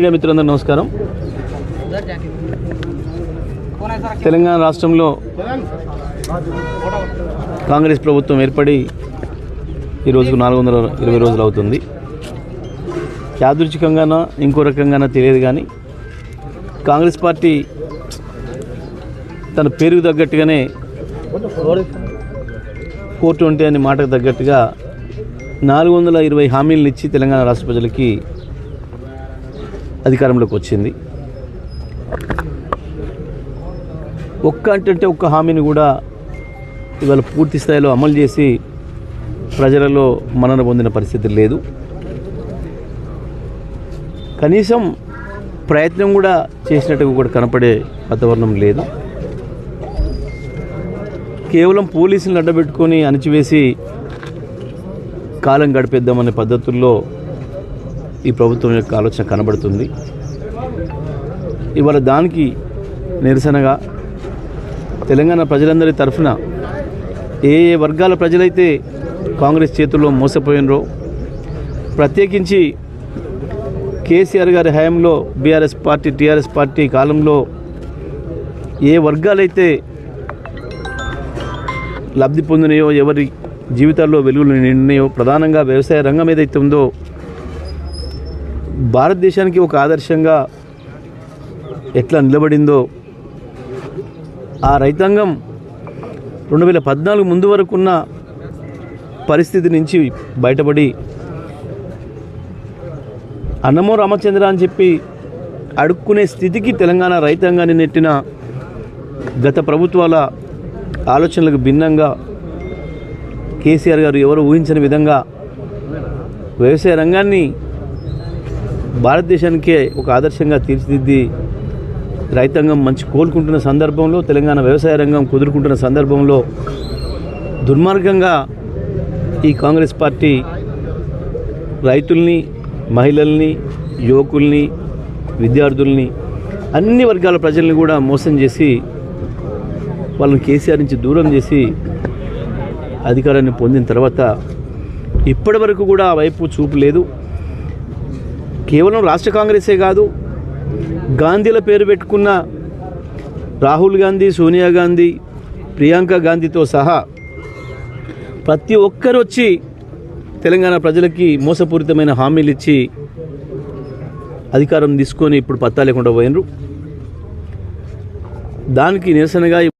Media మిత్రులందరూ నమస్కారం. తెలంగాణ రాష్ట్రంలో కాంగ్రెస్ ప్రభుత్వం ఏర్పడి ఈ రోజుకు నాలుగు వందల ఇరవై రోజులు అవుతుంది. యాదృచ్ఛికంగానా ఇంకో రకంగానా తెలియదు కానీ కాంగ్రెస్ పార్టీ తన పేరుకు తగ్గట్టుగానే కోర్టు ఉంటే అనే మాటకు తగ్గట్టుగా నాలుగు వందల ఇరవై హామీలను ఇచ్చి తెలంగాణ రాష్ట్ర ప్రజలకి అధికారంలోకి వచ్చింది. ఒక్క అంటే ఒక్క హామీని కూడా ఇవాళ పూర్తి స్థాయిలో అమలు చేసి ప్రజలలో మన్నన పొందిన పరిస్థితి లేదు. కనీసం ప్రయత్నం కూడా చేసినట్టుగా కూడా కనపడే వాతావరణం లేదు. కేవలం పోలీసులను అడ్డబెట్టుకొని అణచివేసి కాలం గడిపేద్దామనే పద్ధతుల్లో ఈ ప్రభుత్వం యొక్క ఆలోచన కనబడుతుంది. ఇవాళ దానికి నిరసనగా తెలంగాణ ప్రజలందరి తరఫున ఏ ఏ వర్గాల ప్రజలైతే కాంగ్రెస్ చేతుల్లో మోసపోయినరో ప్రత్యేకించి కేసీఆర్ గారి హయాంలో బీఆర్ఎస్ పార్టీ టీఆర్ఎస్ పార్టీ కాలంలో ఏ వర్గాలైతే లబ్ధి పొందినాయో ఎవరి జీవితాల్లో వెలుగులు నిండినయో ప్రధానంగా వ్యవసాయ రంగం ఏదైతే ఉందో భారతదేశానికి ఒక ఆదర్శంగా ఎట్లా నిలబడిందో ఆ రైతాంగం రెండు వేల పద్నాలుగు ముందు వరకు ఉన్న పరిస్థితి నుంచి బయటపడి అన్నమో రామచంద్ర అని చెప్పి అడుక్కునే స్థితికి తెలంగాణ రైతాంగాన్ని నెట్టిన గత ప్రభుత్వాల ఆలోచనలకు భిన్నంగా కేసీఆర్ గారు ఎవరు ఊహించని విధంగా వ్యవసాయ రంగాన్ని భారతదేశానికే ఒక ఆదర్శంగా తీర్చిదిద్ది రైతాంగం మంచి కోలుకుంటున్న సందర్భంలో తెలంగాణ వ్యవసాయ రంగం కుదురుకుంటున్న సందర్భంలో దుర్మార్గంగా ఈ కాంగ్రెస్ పార్టీ రైతుల్ని మహిళల్ని యువకుల్ని విద్యార్థుల్ని అన్ని వర్గాల ప్రజల్ని కూడా మోసం చేసి వాళ్ళని కేసీఆర్ నుంచి దూరం చేసి అధికారాన్ని పొందిన తర్వాత ఇప్పటి వరకు కూడా ఆ వైపు చూపు లేదు. కేవలం రాష్ట్ర కాంగ్రెసే కాదు గాంధీల పేరు పెట్టుకున్న రాహుల్ గాంధీ సోనియా గాంధీ ప్రియాంక గాంధీతో సహా ప్రతి ఒక్కరు వచ్చి తెలంగాణ ప్రజలకి మోసపూరితమైన హామీలు ఇచ్చి అధికారం తీసుకొని ఇప్పుడు పత్తా లేకుండా పోయినరు. దానికి నిరసనగా